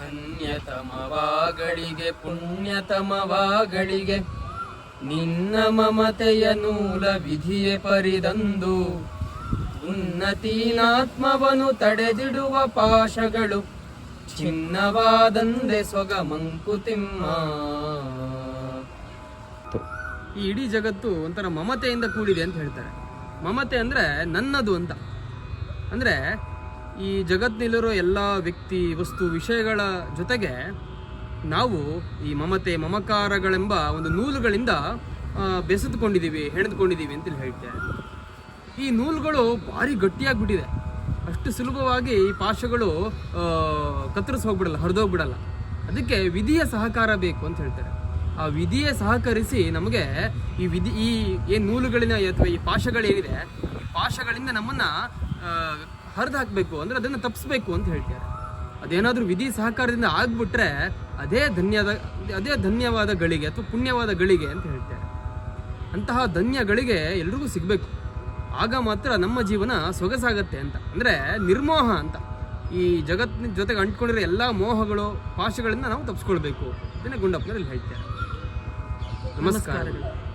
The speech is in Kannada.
ಧನ್ಯತಮವಾಗಳಿಗೆ ಪುಣ್ಯತಮವಾಗಳಿಗೆ, ನಿನ್ನ ಮಮತೆಯ ನೂಲ ವಿಧಿಯೇ ಪರಿದಂದು, ಉನ್ನತೀನಾತ್ಮವನು ತಡೆದಿಡುವ ಪಾಶಗಳು, ಚಿನ್ನವಾದಂದೆ ಸೊಗ ಮಂಕುತಿಮ್ಮ ಈ ಇಡೀ ಜಗತ್ತು ಒಂಥರ ಮಮತೆಯಿಂದ ಕೂಡಿದೆ ಅಂತ ಹೇಳ್ತಾರೆ. ಮಮತೆ ಅಂದರೆ ನನ್ನದು ಅಂತ. ಅಂದ್ರೆ ಈ ಜಗತ್ತಿನಲ್ಲಿರೋ ಎಲ್ಲ ವ್ಯಕ್ತಿ ವಸ್ತು ವಿಷಯಗಳ ಜೊತೆಗೆ ನಾವು ಈ ಮಮತೆ, ಮಮಕಾರಗಳೆಂಬ ಒಂದು ನೂಲುಗಳಿಂದ ಬೆಸೆದುಕೊಂಡಿದ್ದೀವಿ, ಹೆಣೆದುಕೊಂಡಿದ್ದೀವಿ ಅಂತೇಳಿ ಹೇಳ್ತಾರೆ ಈ ನೂಲುಗಳು ಭಾರಿ ಗಟ್ಟಿಯಾಗ್ಬಿಟ್ಟಿದೆ. ಅಷ್ಟು ಸುಲಭವಾಗಿ ಈ ಪಾಶಗಳು ಕತ್ತರಿಸಿ ಹೋಗ್ಬಿಡಲ್ಲ, ಹರಿದೋಗ್ಬಿಡಲ್ಲ. ಅದಕ್ಕೆ ವಿಧಿಯ ಸಹಕಾರ ಬೇಕು ಅಂತ ಹೇಳ್ತಾರೆ. ಆ ವಿಧಿಯೇ ಸಹಕರಿಸಿ ನಮಗೆ ಈ ವಿಧಿ, ಈ ಏನು ನೂಲುಗಳಿನ ಅಥವಾ ಈ ಪಾಶಗಳೇನಿದೆ ಈ ಪಾಶಗಳಿಂದ ನಮ್ಮನ್ನ ಹರಿದು ಹಾಕಬೇಕು ಅಂದ್ರೆ ಅದನ್ನು ತಪ್ಪಿಸ್ಬೇಕು ಅಂತ ಹೇಳ್ತಾರೆ. ಅದೇನಾದರೂ ವಿಧಿ ಸಹಕಾರದಿಂದ ಆಗ್ಬಿಟ್ರೆ ಅದೇ ಧನ್ಯದ, ಅದೇ ಧನ್ಯವಾದ ಗಳಿಗೆ ಅಥವಾ ಪುಣ್ಯವಾದ ಗಳಿಗೆ ಅಂತ ಹೇಳ್ತಾರೆ. ಅಂತಹ ಧನ್ಯಗಳಿಗೆ ಎಲ್ರಿಗೂ ಸಿಗಬೇಕು. ಆಗ ಮಾತ್ರ ನಮ್ಮ ಜೀವನ ಸೊಗಸಾಗತ್ತೆ ಅಂತ. ಅಂದರೆ ನಿರ್ಮೋಹ ಅಂತ. ಈ ಜಗತ್ತಿನ ಜೊತೆಗೆ ಅಂಟ್ಕೊಂಡಿರೋ ಎಲ್ಲ ಮೋಹಗಳು ಪಾಶಗಳಿಂದ ನಾವು ತಪ್ಪಿಸ್ಕೊಳ್ಬೇಕು ಇದನ್ನೇ ಗುಂಡಪ್ಪನಲ್ಲಿ ಹೇಳ್ತಾರೆ. ನಮಸ್ಕಾರಗಳು.